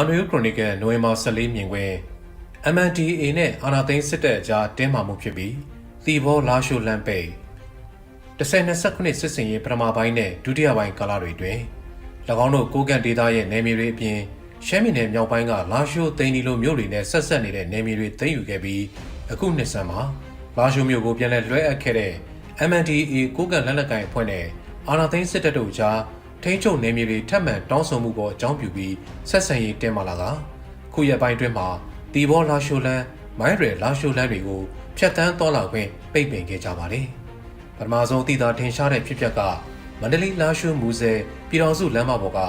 Manuel Chronicle နိုဝင်ဘာ14မြင်ကွင်း MNDAA နဲ့အာနာသိန်းစစ်တပ်အကြားတင်းမာမှုဖြစ်ပြီးသီဘောလာရှိုလမ်းပိတ်1029စစ်စင်ရေးပထမပိုင်းနဲ့ဒုတိယပိုင်းကာလတွေတွင်၎င်းတို့ကိုကန့်ဒေသရဲ့နယ်မြေတွေအပြင်ရှမ်းပြည်နယ်မြောက်ပိုင်းကလာရှိုသိန်းဒီလိုမြို့တွေနဲ့ဆက်ဆက်နေတဲ့နယ်မြေတွေသိမ်းယူခဲ့ပြီးအခုနှစ်ဆန်းမှာလာရှိုမြို့ကိုပြန်လည်လွှဲအပ်ခဲ့တဲ့ MNDAA ကိုကန့်လက်နက်ကိုင်အဖွဲ့နဲ့အာနာသိန်းစစ်တပ်တို့ကြား ထိန်းချုပ်နယ်မြေတွေထပ်မံတောင်းဆိုမှုပေါ်အကြောင်းပြုပြီးဆက်ဆံရေးတင်းမာလာကခုရက်ပိုင်းတွင်မှာတီဘောလာရှိုလန်မိုင်းရယ်လာရှိုလန်တွေကိုဖျက်ဆီးတော်လာခွင့်ပိတ်ပင်ခဲ့ကြပါတယ်။ပထမဆုံးတည်တာထင်ရှားတဲ့ဖြစ်ပျက်ကမန္တလေးလာရှိုမူဆယ်ပြည်တော်စုလမ်းမပေါ်က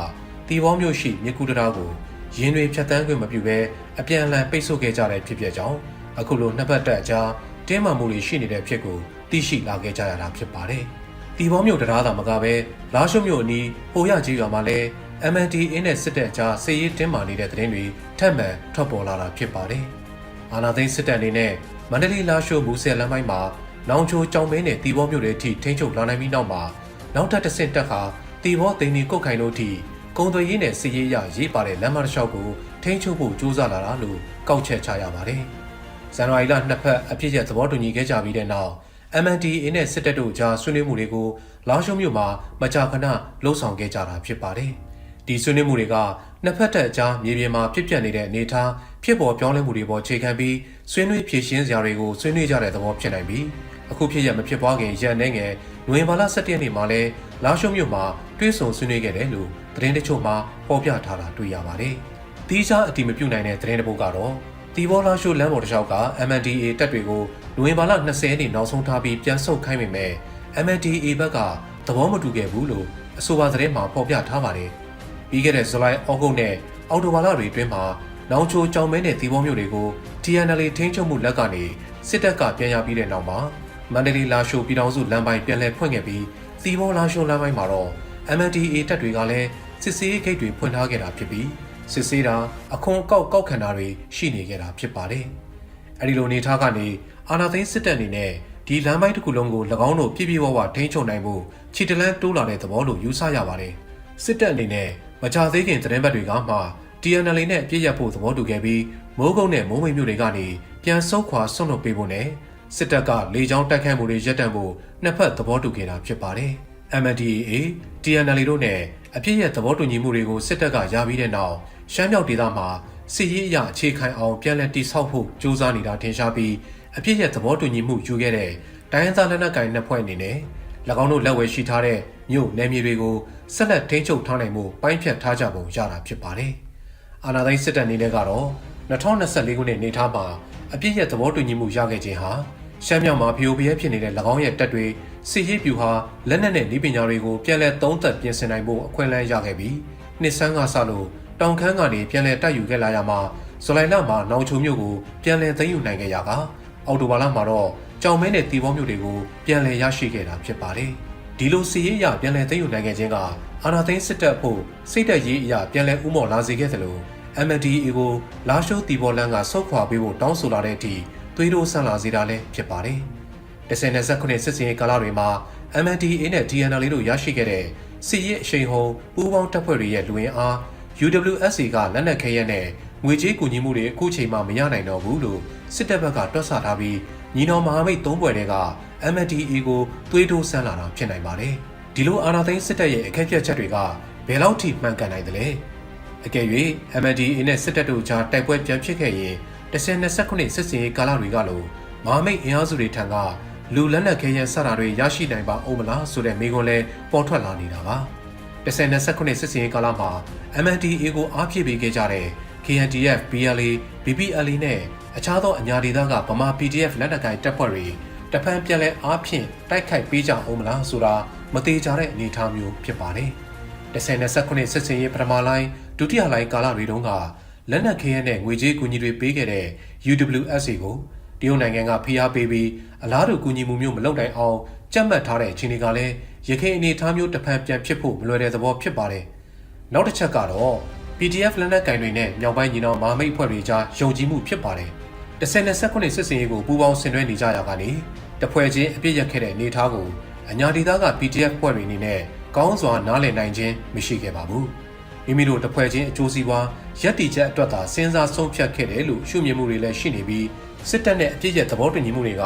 တီဘောမြို့ရှိမြကူတရာကိုရင်းတွေဖျက်ဆီးခွင့်မပြုဘဲအပြန်အလှန်ပိတ်ဆို့ခဲ့ကြတဲ့ဖြစ်ပျက်ကြောင့်အခုလိုနှစ်ပတ်တက်အကြားတင်းမာမှုတွေရှိနေတဲ့ဖြစ်ကိုသိရှိလာခဲ့ကြရတာဖြစ်ပါတယ်။ တီဘောမြို့တရားသာမကပဲလာရှိုမြို့အနီးဟိုရကြီးရွာမှာလည်း MNDA နဲ့စစ်တပ်ကြားစစ်ရေးတင်းမာနေတဲ့သတင်းတွေထပ်မံထွက်ပေါ်လာတာဖြစ်ပါတယ်။အာနာသိန်းစစ်တပ်အနေနဲ့မန္တလေးလာရှိုးမူဆယ်လမ်းပိုင်းမှာနောင်ချိုကြောင်မင်းနဲ့တီဘောမြို့တွေအထိထိန်းချုပ်လာနိုင်ပြီးနောက်မှာနောက်ထပ်တစ်ဆင့်တက်ခါတီဘောသိန်းဒီကုတ်ခိုင်တို့အထိကုံသွေးရေးနဲ့စစ်ရေးရရေးပါတဲ့လမ်းမတစ်လျှောက်ကိုထိန်းချုပ်ဖို့ကြိုးစားလာတာလို့ကောက်ချက်ချရပါတယ်။ဇန်နဝါရီလနှစ်ဖက်အပြည့်ရဲ့သဘောတူညီခဲ့ကြပြီးတဲ့နောက် MNDA နဲ့စစ်တပ်တို့ကြားဆွေးနွေးမှုတွေကိုလာရှိုးမြို့မှာမကြာခဏလှုံ့ဆော်ခဲ့ကြတာဖြစ်ပါတယ်။ဒီဆွေးနွေးမှုတွေကနှစ်ဖက်တပ်အကြားမြေပြင်မှာဖြစ်ပျက်နေတဲ့အနေအထားဖြစ်ပေါ်ပြောင်းလဲမှုတွေပေါ်ခြေခံပြီးဆွေးနွေးဖြေရှင်းစရာတွေကိုဆွေးနွေးကြတဲ့သဘောဖြစ်နိုင်ပြီးအခုဖြစ်ရမဖြစ်ပွားခင်ရန်နေငယ်နိုဝင်ဘာလ17ရက်နေ့မှာလဲလာရှုံမြို့မှာတွဲဆုံဆွေးနွေးခဲ့တယ်လို့သတင်းတချို့မှာဖော်ပြထားတာတွေ့ရပါတယ်။တီးခြားအတိမပြုတ်နိုင်တဲ့သတင်းတစ်ပုဒ်ကတော့ တီဘောလာရှိုလမ်းပေါ်တစ်လျှောက်က MNDA တပ်တွေကိုနိုဝင်ဘာလ20ရက်နေ့နောက်ဆုံးထားပြီးပြန်ဆုတ်ခိုင်းပေမဲ့ MNDA ဘက်ကသဘောမတူခဲ့ဘူးလို့အဆိုပါသတင်းမှာဖော်ပြထားပါတယ်။ပြီးခဲ့တဲ့ဇူလိုင်ဩဂုတ်နဲ့အောက်တိုဘာလတွေအတွင်းမှာနောင်ချိုကြောင်မဲနဲ့တီဘောမျိုးတွေကို TNL ထိန်းချုပ်မှုလက်ကနေစစ်တပ်ကပြန်ရပြီးတဲ့နောက်မှာမန္တလေးလာရှိုပြည်တော်စုလမ်းပိုင်းပြန်လည်ဖွင့်ခဲ့ပြီးသီဘောလာရှိုလမ်းပိုင်းမှာတော့ MNDA တပ်တွေကလည်းစစ်စေးဂိတ်တွေဖွင့်ထားခဲ့တာဖြစ်ပြီး စစ်ဆေးတာအခွန်ကောက်ကောက်ခံတာတွေရှိနေခဲ့တာဖြစ်ပါတယ်။အဲဒီလိုနေထားကနေအာနာသိန်းစစ်တပ်အနေနဲ့ဒီလမ်းပိုင်းတစ်ခုလုံးကို၎င်းတို့ပြည့်ပြည့်ဝဝထိန်းချုပ်နိုင်ဖို့ခြေတလန်းတိုးလာတဲ့သဘောလို့ယူဆရပါတယ်။စစ်တပ်အနေနဲ့မကြသေးခင်သတင်းပတ်တွေကမှ TNL နဲ့ပြည့်ရဖို့သဘောတူခဲ့ပြီးမိုးကုတ်နဲ့မိုးမိတ်မြို့တွေကနေပြန်ဆုတ်ခွာဆွန့်လွတ်ပေးဖို့နဲ့စစ်တပ်ကလေကြောင်းတိုက်ခိုက်မှုတွေရပ်တန့်ဖို့နှစ်ဖက်သဘောတူခဲ့တာဖြစ်ပါတယ်။ MNDAA, TNL တို့နဲ့အပြည့်ရဲ့သဘောတူညီမှုတွေကိုစစ်တပ်ကရပြီးတဲ့နောက်ရှမ်းမြောက်ဒေသမှာစစ်ရေးအရာအခြေခံအောင်ပြန်လည်တည်ဆောက်ဖို့ကြိုးစားနေတာထင်ရှားပြီးအပြည့်ရဲ့သဘောတူညီမှုယူခဲ့တဲ့တိုင်းရင်းသားလက်နက်ကိုင်နှစ်ဖွဲ့အနေနဲ့၎င်းတို့လက်ဝဲရှိထားတဲ့မြို့နယ်မြေတွေကိုဆက်လက်ထိန်းချုပ်ထားနိုင်မှုပိုင်းဖြတ်ထားကြပုံရတာဖြစ်ပါတယ်။အာဏာသိမ်းစစ်တပ်အနေနဲ့ကတော့2024ခုနှစ်နေထားမှာအပြည့်ရဲ့သဘောတူညီမှုရခဲ့ခြင်းဟာရှမ်းမြောက်မှာဖျို့ဖျက်ဖြစ်နေတဲ့၎င်းရဲ့တပ်တွေ စစ်ရေးပြူဟာလက်နက်နဲ့ဤပညာတွေကိုပြန်လည်သုံးသပ်ပြင်ဆင်နိုင်ဖို့အခွင့်အလမ်းရခဲ့ပြီးနှစ်ဆန်းကစလို့တောင်ခမ်းကနေပြန်လည်တိုက်ယူခဲ့လာရမှာဇူလိုင်လမှာနောင်ချုံမြို့ကိုပြန်လည်သိမ်းယူနိုင်ခဲ့ရကအောက်တိုဘာလမှာတော့ကြောင်မဲနဲ့တီဘောမြို့တွေကိုပြန်လည်ရရှိခဲ့တာဖြစ်ပါတယ်။ဒီလိုစီရေးအရပြန်လည်သိမ်းယူနိုင်ခဲ့ခြင်းကအာနာသိန်းစစ်တပ်ဖို့စိတ်သက်ရေးအရပြန်လည်ဥမော်လာစေခဲ့သလို MNDAA ကိုလာရှိုးတီဘောလန်ကဆုတ်ခွာပေးဖို့တောင်းဆိုလာတဲ့အထိသွေးတိုးဆန်လာစေတာလည်းဖြစ်ပါတယ်။ 1929စစ်စင်ရေးကာလတွေမှာ MNDAA နဲ့ DNL တို့ရရှိခဲ့တဲ့စီရေးအရှိန်ဟုန်ပူးပေါင်းတပ်ဖွဲ့တွေရဲ့လူဝင်အား UWSA ကလက်နက်ခဲရက်နဲ့ငွေကြေးကူညီမှုတွေအခုချိန်မှမရနိုင်တော့ဘူးလို့စစ်တပ်ဘက်ကတွက်ဆထားပြီးညီတော်မဟာမိတ်သုံးပွဲတွေက MNDAA ကိုသွေးထိုးဆန်းလာတာဖြစ်နိုင်ပါတယ်။ဒီလိုအာဏာသိမ်းစစ်တပ်ရဲ့အခက်အခဲချက်တွေကဘယ်လောက်ထိမှန်ကန်နိုင်သလဲ။အကယ်၍ MNDAA နဲ့စစ်တပ်တို့ကြားတိုက်ပွဲပြန်ဖြစ်ခဲ့ရင်1029စစ်စင်ရေးကာလတွေကလိုမဟာမိတ်အင်အားစုတွေထံက လူလက်နက်ခဲယမ်းစတာတွေရရှိနိုင်ပါဦးမလားဆိုတဲ့မေးခွန်းလဲပေါ်ထွက်လာနေတာပါ။1029စစ်စင်ရေးကာလမှာ MNDAA ကိုအားဖြည့်ပေးခဲ့ကြတဲ့ KNDF, BLA, BPLA နဲ့အခြားသောအညာဒေသကဗမာ PDF လက်နက်ကိုင်တပ်ဖွဲ့တွေတဖန်ပြန်လဲအားဖြင့်တိုက်ခိုက်ပေးကြအောင်မလားဆိုတာမသေးကြတဲ့အနေအထားမျိုးဖြစ်ပါတယ်။1029စစ်စင်ရေးပထမလိုင်းဒုတိယလိုင်းကာလတွေတုန်းကလက်နက်ခဲယမ်းနဲ့ငွေကြေးကူညီတွေပေးခဲ့တဲ့ UWSA ကို တရုတ်နိုင်ငံကဖိအားပေးပြီးအလားတူကူညီမှုမျိုးမလုပ်နိုင်အောင်ကြက်မှတ်ထားတဲ့အခြေအနေကလည်းရခိုင်အနေအထားမျိုးတစ်ဖန်ပြန်ဖြစ်ဖို့မလွယ်တဲ့သဘောဖြစ်ပါတယ်။နောက်တစ်ချက်ကတော့ PDF လက်နက်ကင်တွေနဲ့မြောက်ပိုင်းညီနောင်မဟာမိတ်အဖွဲ့တွေကြားယုံကြည်မှုဖြစ်ပါတယ်။1029စစ်စင်ရေးကိုပူးပေါင်းဆင်နွှဲနေကြရကနေတဖွဲ့ချင်းအပြစ်ရက်ခဲ့တဲ့နေသားကိုအညာဒေသက PDF ဖွဲ့တွေအနေနဲ့ကောင်းစွာနားလည်နိုင်ခြင်းမရှိခဲ့ပါဘူး။မိမိတို့တစ်ဖွဲ့ချင်းအကျိုးစီးပွားရပ်တည်ချက်အတွက်သာစဉ်းစားဆုံးဖြတ်ခဲ့တယ်လို့ရှုမြင်မှုတွေလည်းရှိနေပြီး စစ်တပ်နဲ့အပြစ်ရဲ့သဘောတူညီမှုတွေက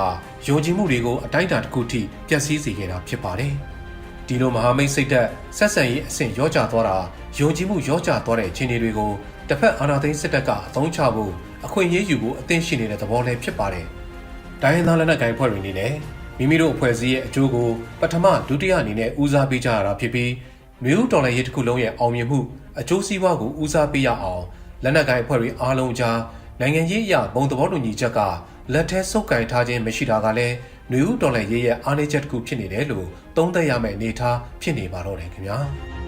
ယုံကြည်မှုတွေကိုအတိုင်းအတာတစ်ခုထိပျက်စီးစေခဲ့တာဖြစ်ပါတယ်။ဒီလိုမဟာမိတ်စိတ်သက်ဆက်ဆံရေးအဆင့်ရောကျသွားတာယုံကြည်မှုရောကျသွားတဲ့အခြေအနေတွေကိုတစ်ဖက်အာဏာသိမ်းစစ်တပ်ကအသုံးချဖို့အခွင့်အရေးယူဖို့အသင့်ရှိနေတဲ့သဘောလည်းဖြစ်ပါတယ်။တိုင်းရင်းသားလက်နက်ကိုင်ဖွဲ့တွေအနေနဲ့မိမိတို့အဖွဲ့အစည်းရဲ့အကျိုးကိုပထမဒုတိယအနေနဲ့ဦးစားပေးကြရတာဖြစ်ပြီးမြို့တော်လှန်ရေးတစ်ခုလုံးရဲ့အောင်မြင်မှုအကျိုးစီးပွားကိုဦးစားပေးရအောင်လက်နက်ကိုင်အဖွဲ့တွေအားလုံးကြား နိုင်ငံရေးအရဘုံသဘောတူညီချက်ကလက်ထဲစုပ်ကင်ထားခြင်းမရှိတာကလည်းနယူးတော်လှန်ရေးရဲ့အားနည်းချက်တစ်ခုဖြစ်နေတယ်လို့သုံးသပ်ရမယ့်အနေအထားဖြစ်နေပါတော့တယ်ခင်ဗျာ။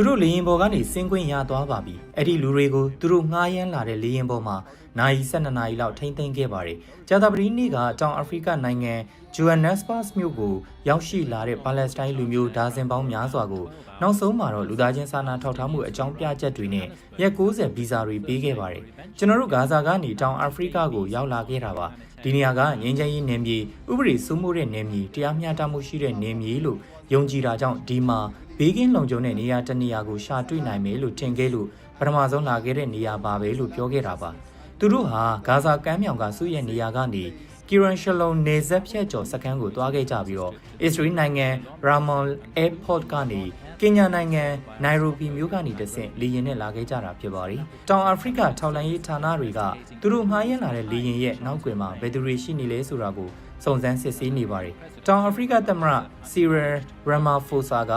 သူတို့လေရင်ပေါ်ကနေဆင်းခွင့်ရသွားပါပြီအဲ့ဒီလူတွေကိုသူတို့ငှားရမ်းလာတဲ့လေရင်ပေါ်မှာနိုင်12နာရီလောက်ထိမ့်သိမ်းခဲ့ပါတယ်ဂျာတာပရီနေ့ကတောင်အာဖရိကနိုင်ငံဂျူဟန်နက်စပတ်စ်မြို့ကိုရောက်ရှိလာတဲ့ပါလက်စတိုင်းလူမျိုးဒါဇင်ပေါင်းများစွာကိုနောက်ဆုံးမှာတော့လူသားချင်းစာနာထောက်ထားမှုအကြောင်းပြချက်တွေနဲ့ရက်60ဗီဇာတွေပေးခဲ့ပါတယ်ကျွန်တော်တို့ဂါဇာကနေတောင်အာဖရိကကိုရောက်လာခဲ့တာပါဒီနေရာကငင်းချမ်းရေးနယ်မြေဥပဒေစိုးမိုးတဲ့နယ်မြေတရားမျှတမှုရှိတဲ့နယ်မြေလို့ယုံကြည်တာကြောင့်ဒီမှာ ဘေးကင်းလုံခြုံတဲ့နေရာတစ်နေရာကိုရှာတွေ့နိုင်မယ်လို့ထင်ခဲ့လို့ပထမဆုံးလာခဲ့တဲ့နေရာပါပဲလို့ပြောခဲ့တာပါသူတို့ဟာဂါဇာကမ်းမြောင်ကစုရဲ့နေရာကနေကီရန်ရှလုံနေဇက်ဖြတ်ကျော်စခန်းကိုတွားခဲ့ကြပြီးတော့အစ္စရေးနိုင်ငံရာမွန်အေးပေါ့ကနေကင်ညာနိုင်ငံနိုင်ရိုဘီမြို့ကနေတဆင့်လေယာဉ်နဲ့လာခဲ့ကြတာဖြစ်ပါတယ်။တောင်အာဖရိကထောက်လှမ်းရေးဌာနတွေကသူတို့မှားယွင်းလာတဲ့လေယာဉ်ရဲ့နောက်ကွယ်မှာဘယ်သူတွေရှိနေလဲဆိုတာကိုစုံစမ်းစစ်ဆေးနေပါတယ်။တောင်အာဖရိကသမ္မတစီရယ်ရမာဖိုဆာက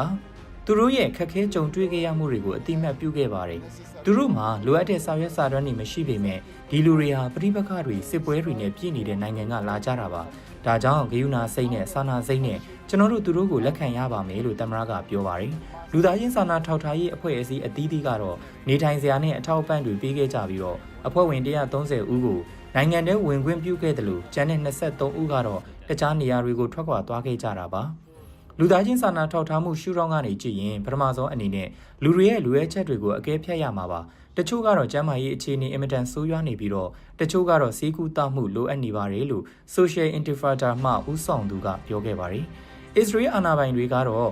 သူတို့ရဲ့ခက်ခဲကြုံတွေ့ခဲ့ရမှုတွေကိုအတိမတ်ပြုခဲ့ပါတယ်။သူတို့မှာလိုအပ်တဲ့စာရွက်စာတမ်းတွေမရှိပေမဲ့ဒီလူတွေဟာပြိပခတွေစစ်ပွဲတွေနဲ့ပြည်နေတဲ့နိုင်ငံကလာကြတာပါ။ဒါကြောင့်ဂယုဏစိတ်နဲ့စာနာစိတ်နဲ့ကျွန်တော်တို့သူတို့ကိုလက်ခံရပါမယ်လို့သမ္မတကပြောပါတယ်။လူသားချင်းစာနာထောက်ထားရေးအဖွဲ့အစည်းအသီးသီးကတော့နေထိုင်စရာနဲ့အထောက်အပံ့တွေပေးခဲ့ကြပြီးတော့အဖွဲ့ဝင်130ဦးကိုနိုင်ငံထဲဝင်ခွင့်ပြုခဲ့တယ်လို့ကျန်တဲ့23ဦးကတော့တခြားနေရာတွေကိုထွက်ခွာသွားခဲ့ကြတာပါ။ လူသားချင်းစာနာထောက်ထားမှုရှုထောင့်ကနေကြည့်ရင်ပထမဆုံးအနေနဲ့လူတွေရဲ့လူရဲချက်တွေကိုအကဲဖြတ်ရမှာပါတချို့ကတော့ကျန်းမာရေးအခြေအနေအင်မတန်ဆိုးရွားနေပြီးတော့တချို့ကတော့စီးကူးတောက်မှုလိုအပ်နေပါတယ်လို့ Social Intifada မှဦးဆောင်သူကပြောခဲ့ပါတယ်အစ္စရေးအာဏာပိုင်တွေကတော့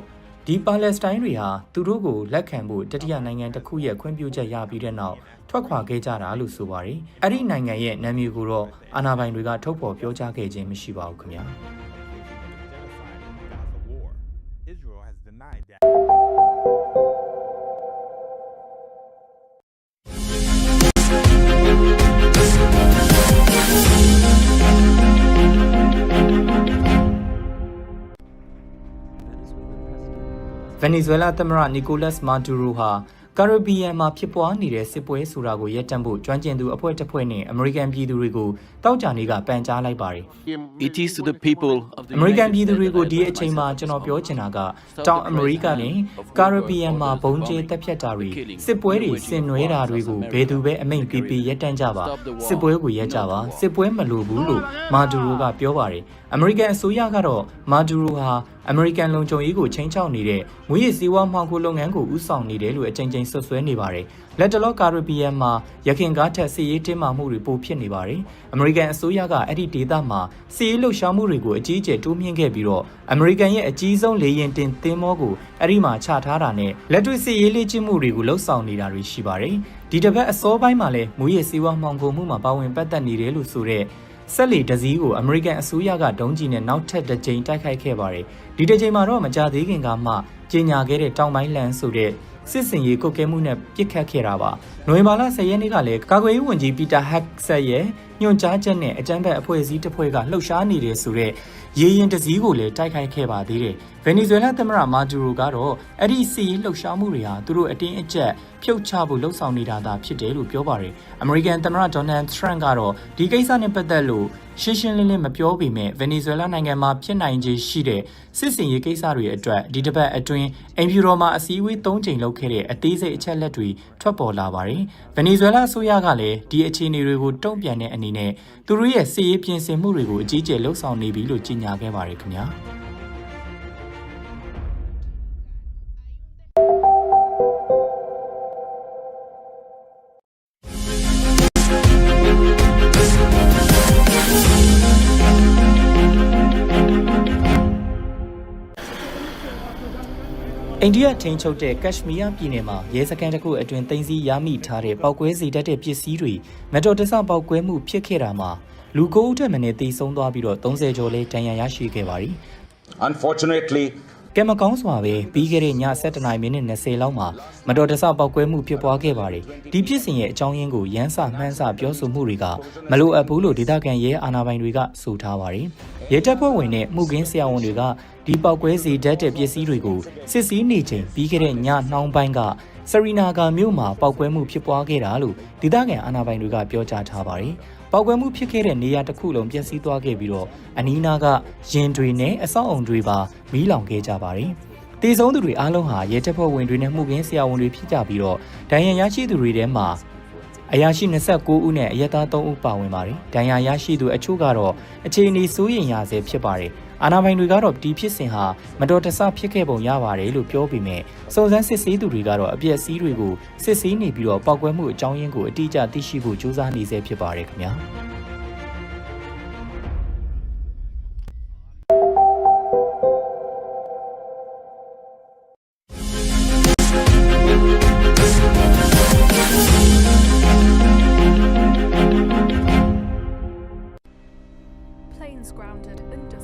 ဒီပါလက်စတိုင်းတွေဟာသူတို့ကိုလက်ခံဖို့တတိယနိုင်ငံတစ်ခုရဲ့ခွင့်ပြုချက်ရပြီးတဲ့နောက်ထွက်ခွာခဲ့ကြတာလို့ဆိုပါတယ်အဲ့ဒီနိုင်ငံရဲ့နာမည်ကိုတော့အာဏာပိုင်တွေကထုတ်ဖော်ပြောကြားခဲ့ခြင်းမရှိပါဘူးခင်ဗျာ ဗင်နီဇွဲလားသမ္မတနီကိုလတ်မာဒူရိုဟာကာရဘီယံမှာဖြစ်ပွားနေတဲ့စစ်ပွဲဆိုတာကိုရပ်တန့်ဖို့ကျွမ်းကျင်သူအဖွဲ့တစ်ဖွဲ့နဲ့အမေရိကန်ပြည်သူတွေကိုတောက်ကြနေကပန်ကြားလိုက်ပါတယ် It is to the people of the အမေရိကန်ပြည်သူတွေကိုဒီအချိန်မှာကျွန်တော်ပြောချင်တာကတောင်အမေရိကနဲ့ကာရဘီယံမှာဘုံကျဲတက်ဖြတ်တာတွေစစ်ပွဲတွေဆင်နွှဲတာတွေကိုဘယ်သူပဲအမိန့်ပေးပေးရပ်တန့်ကြပါစစ်ပွဲကိုရပ်ကြပါစစ်ပွဲမလိုဘူးလို့မာဒူရိုကပြောပါတယ်အမေရိကန်အစိုးရကတော့မာဒူရိုဟာအမေရိကန်လုံခြုံရေးကိုချိန်ချောက်နေတဲ့ငွေရည်စည်းဝါးမှောင်ခိုလုပ်ငန်းကိုဥဆောင်နေတယ်လို့အကြိမ်ကြိမ်ဆွဆွဲနေပါတယ်။လက်တလောကာရဘီယံမှာရခင်ကားထက်စီးရေးတင်းမာမှုတွေပိုဖြစ်နေပါတယ်။အမေရိကန်အစိုးရကအဲ့ဒီဒေသမှာစီးရေးလှုပ်ရှားမှုတွေကိုအကြီးအကျယ်တိုးမြှင့်ခဲ့ပြီးတော့အမေရိကန်ရဲ့အကြီးဆုံးလေယာဉ်တင်သင်္ဘောကိုအဲ့ဒီမှာချထားတာနဲ့လက်တွေ့စီးရေးလေ့ကျင့်မှုတွေကိုလှုပ်ဆောင်နေတာတွေရှိပါတယ်။ဒီတစ်ပတ်အစောပိုင်းမှာလည်းမူရည်စည်းဝါးမှောင်ခိုမှုမှာပါဝင်ပတ်သက်နေတယ်လို့ဆိုတဲ့ ဆက်လီတစည်းကိုအမေရိကန်အစိုးရကဒုံးကျည်နဲ့နောက်ထပ်တစ်ကြိမ်တိုက်ခိုက်ခဲ့ပါတယ်။ဒီတစ်ကြိမ်မှာတော့မကြသေးခင်ကမှကြီးညာခဲ့တဲ့တောင်ပိုင်းလန်ဆိုတဲ့စစ်စင်ရေးကုတ်ကဲမှုနဲ့ပြစ်ခတ်ခဲ့တာပါ။နိုဝင်ဘာလ10ရက်နေ့ကလည်းကာကွယ်ရေးဝန်ကြီးပီတာဟက်ဆက်ရဲ့ညွှန်ကြားချက်နဲ့အကြမ်းဖက်အဖွဲ့အစည်းတစ်ဖွဲ့ကလှုပ်ရှားနေတယ်ဆိုတဲ့ရေရင်တစည်းကိုလည်းတိုက်ခိုက်ခဲ့ပါသေးတယ်။ဗင်နီဇွဲလားသမ္မတမာဒူရိုကတော့အဲ့ဒီစီရေးလှုပ်ရှားမှုတွေဟာသူတို့အတင်းအကျပ်ဖြုတ်ချဖို့လှုံ့ဆော်နေတာသာဖြစ်တယ်လို့ပြောပါတယ်။အမေရိကန်သမ္မတဒေါ်နယ်ထရန့်ကတော့ဒီကိစ္စနဲ့ပတ်သက်လို့ရှင်းရှင်းလင်းလင်းမပြောပေမဲ့ဗင်နီဇွဲလားနိုင်ငံမှာဖြစ်နိုင်ခြေရှိတဲ့စစ်စင်ရေးကိစ္စတွေအတွက်ဒီတစ်ပတ်အတွင်းအင်ဖြူတော်မှာအစည်းအဝေး၃ချိန်လုပ်ခဲ့တဲ့အသေးစိတ်အချက်လက်တွေထွက်ပေါ်လာပါတယ်။ဗင်နီဇွဲလားအစိုးရကလည်းဒီအခြေအနေတွေကိုတုံ့ပြန်တဲ့အနေနဲ့သူတို့ရဲ့စစ်ရေးပြင်ဆင်မှုတွေကိုအကြီးအကျယ်လှုံ့ဆော်နေပြီလို့ကြေညာခဲ့ပါတယ်ခင်ဗျာ။ အိန္ဒိယထိန်းချုပ်တဲ့ကက်ရှမီးယားပြည်နယ်မှာရဲစခန်းတစ်ခုအတွင်းတင်စီရမိထားတဲ့ပောက်ကွဲစေတတ်တဲ့ပစ္စည်းတွေမတော်တဆပောက်ကွဲမှုဖြစ်ခဲ့တာမှာလူ9ဦးထက်မနည်းသေဆုံးသွားပြီးတော့30ကျော်လဲဒဏ်ရာရရှိခဲ့ပါသည် Unfortunately, ကဲမကောင်းစွာပဲပြီးခဲ့တဲ့ည7:00နာရီမိနစ်20လောက်မှာမတော်တဆပောက်ကွဲမှုဖြစ်ပွားခဲ့ပါတယ်ဒီဖြစ်စဉ်ရဲ့အကြောင်းရင်းကိုရမ်းစမှန်းစပြောဆိုမှုတွေကမလိုအပ်ဘူးလို့ဒေသခံရဲအာဏာပိုင်တွေကဆိုထားပါတယ်ရဲတပ်ဖွဲ့ဝင်နဲ့မှုကင်းဆရာဝန်တွေကဒီပောက်ကွဲစေတတ်တဲ့ပစ္စည်းတွေကိုစစ်ဆေးနေချိန်ပြီးခဲ့တဲ့ညနှောင်းပိုင်းကစရီနာဂါမြို့မှာပောက်ကွဲမှုဖြစ်ပွားခဲ့တာလို့ဒေသခံအာဏာပိုင်တွေကပြောကြားထားပါတယ် ပောက်ကွဲမှုဖြစ်ခဲ့တဲ့နေရာတစ်ခုလုံးပျက်စီးသွားခဲ့ပြီးတော့အနီးနားကရင်တွေနဲ့အဆောက်အုံတွေပါမီးလောင်ခဲ့ကြပါတယ်။တည်ဆုံးသူတွေအားလုံးဟာရဲတပ်ဖွဲ့ဝင်တွေနဲ့မှုကင်းဆရာဝန်တွေဖြစ်ကြပြီးတော့ဒဏ်ရာရရှိသူတွေထဲမှာအရာရှိ29ဦးနဲ့အရက်သား3ဦးပါဝင်ပါတယ်။ဒဏ်ရာရရှိသူအချို့ကတော့အခြေအနေစိုးရိမ်ရဆဲဖြစ်ပါတယ်။ အာဏာပိုင်တွေကတော့ဒီဖြစ်စဉ်ဟာမတော်တဆဖြစ်ခဲ့ပုံရပါတယ်လို့ပြောပေမဲ့စုံစမ်းစစ်ဆေးသူတွေကတော့အပျက်စီးတွေကိုစစ်ဆေးနေပြီးတော့ပောက်ကွဲမှုအကြောင်းရင်းကိုအတိအကျသိရှိဖို့ကြိုးစားနေဆဲဖြစ်ပါတယ်ခင်ဗျာ။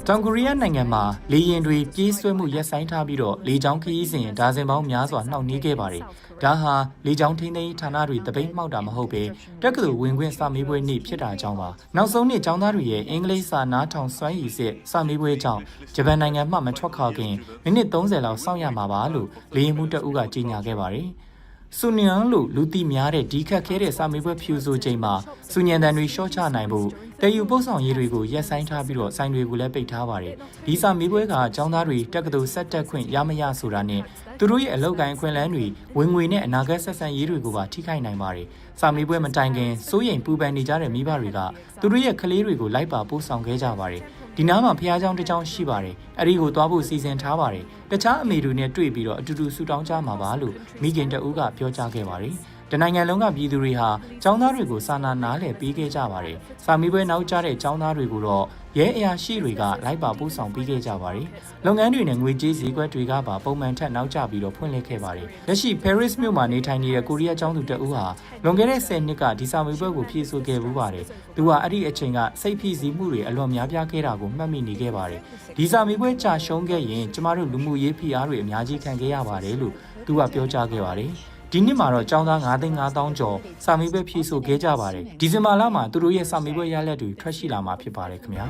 တောင် of ကိုရီးယား France နိုင်ငံမှာလေယာဉ်တွေပြေးဆွဲမှုရပ်ဆိုင်းထားပြီးတော့လေကြောင်းခရီးစဉ်ဒါဇင်ပေါင်းများစွာနှောင့်နှေးခဲ့ပါတယ်။ဒါဟာလေကြောင်းထိန်းသိမ်းရေးဌာနတွေတပိတ်မှောက်တာမဟုတ်ပဲတက္ကသိုလ်ဝင်ခွင့်စာမေးပွဲနေ့ဖြစ်တာကြောင့်ပါ။နောက်ဆုံးနေ့ကျောင်းသားတွေရဲ့အင်္ဂလိပ်စာနားထောင်စွမ်းရည်စစ်စာမေးပွဲကြောင့်ဂျပန်နိုင်ငံမှမထွက်ခွာခင်မိနစ်30လောက်စောင့်ရမှာပါလို့လေယာဉ်မှုတအုပ်ကကြေညာခဲ့ပါတယ်။ ဆူညံလို့လူသိများတဲ့ဒီခက်ခဲတဲ့စာမေးပွဲဖြူဆိုချိန်မှာဆူညံတန်တွေရှော့ချနိုင်ဖို့တည်ယူပို့ဆောင်ရေးတွေကိုရက်ဆိုင်ထားပြီးတော့ဆိုင်တွေကိုလည်းပိတ်ထားပါတယ်ဒီစာမေးပွဲကចောင်းသားတွေတက္ကသိုလ်ဆက်တက်ခွင့်ရမရဆိုတာနဲ့သူတို့ရဲ့အလောက်ကိုင်းခွင့်လန်းတွေဝင်ငွေနဲ့အနာဂတ်ဆက်ဆံရေးတွေကိုပါထိခိုက်နိုင်ပါတယ်စာမေးပွဲမတိုင်ခင်စိုးရိမ်ပူပန်နေကြတဲ့မိဘတွေကသူတို့ရဲ့ကလေးတွေကိုလိုက်ပါပို့ဆောင်ခဲ့ကြပါတယ် ဒီနားမှာဖះเจ้าတစ်เจ้าရှိပါတယ်အဲ့ဒီကိုသွားဖို့စီစဉ်ထားပါတယ်တခြားအမေတွေနဲ့တွေ့ပြီးတော့အတူတူဆူတောင်းကြမှာပါလို့မိခင်တအူးကပြောကြားခဲ့ပါတယ် တနိုင်ငံလုံးကပြည်သူတွေဟာចောင်းသားတွေကိုစာနာနားလည်ပေးခဲ့ကြပါတယ်။စာမေးပွဲနောက်ကျတဲ့ចောင်းသားတွေကိုတော့ရဲအရာရှိတွေကလိုက်ပါပို့ဆောင်ပေးခဲ့ကြပါတယ်။လုပ်ငန်းတွေနဲ့ငွေကြေးစည်းကွက်တွေကပါပုံမှန်ထက်နောက်ကျပြီးတော့ဖွင့်လှစ်ခဲ့ပါတယ်။လက်ရှိ Paris မြို့မှာနေထိုင်နေတဲ့ကိုရီးယားចောင်းသူတအူးဟာလွန်ခဲ့တဲ့10နှစ်ကဒီစာမေးပွဲကိုဖြေဆိုခဲ့ဘူးပါတယ်။သူကအဲ့ဒီအချိန်ကစိတ်ဖိစီးမှုတွေအလွန်များပြားခဲ့တာကိုမှတ်မိနေခဲ့ပါတယ်။ဒီစာမေးပွဲကြာရှုံးခဲ့ရင်ကျမတို့လူမှုရေးဖိအားတွေအများကြီးခံခဲ့ရပါတယ်လို့သူကပြောကြားခဲ့ပါတယ်။ ဒီနှစ်မှာတော့ចောင်းသား9သိန်း5000ကျော်စာမေးပွဲဖြေဆိုခဲ့ကြပါတယ်ဒီဇင်ဘာလမှာသူတို့ရဲ့စာမေးပွဲရလဒ်တွေထွက်ရှိလာမှာဖြစ်ပါတယ်ခင်ဗျာ